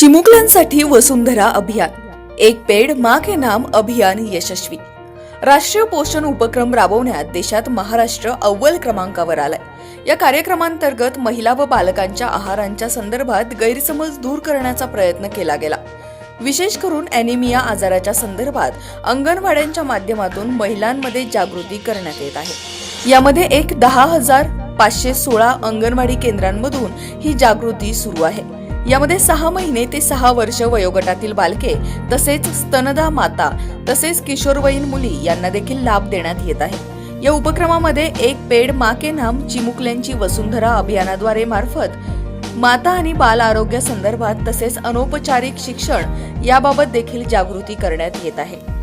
चिमुकल्यांसाठी वसुंधरा अभियान. एक पेड माँ के नाम अभियान यशस्वी. राष्ट्रीय पोषण उपक्रम राबवण्यात देशात महाराष्ट्र अव्वल क्रमांकावर आलाय. या कार्यक्रमांतर्गत महिला व बालकांच्या आहारांच्या संदर्भात गैरसमज दूर करण्याचा प्रयत्न केला गेला. विशेष करून अॅनिमिया आजाराच्या संदर्भात अंगणवाड्यांच्या माध्यमातून महिलांमध्ये जागृती करण्यात येत आहे. यामध्ये एक दहा हजार पाचशे सोळा अंगणवाडी केंद्रांमधून ही जागृती सुरू आहे. यामध्ये सहा महिने ते सहा वर्ष वयोगटातील बालके तसेच स्तनदा माता तसेच किशोरवयीन मुली यांना देखील लाभ देण्यात येत आहे. या उपक्रमामध्ये एक पेड मा के नाम चिमुकल्यांची वसुंधरा अभियानाद्वारे मार्फत माता आणि बाल आरोग्य संदर्भात तसेच अनौपचारिक शिक्षण याबाबत देखील जागृती करण्यात येत आहे.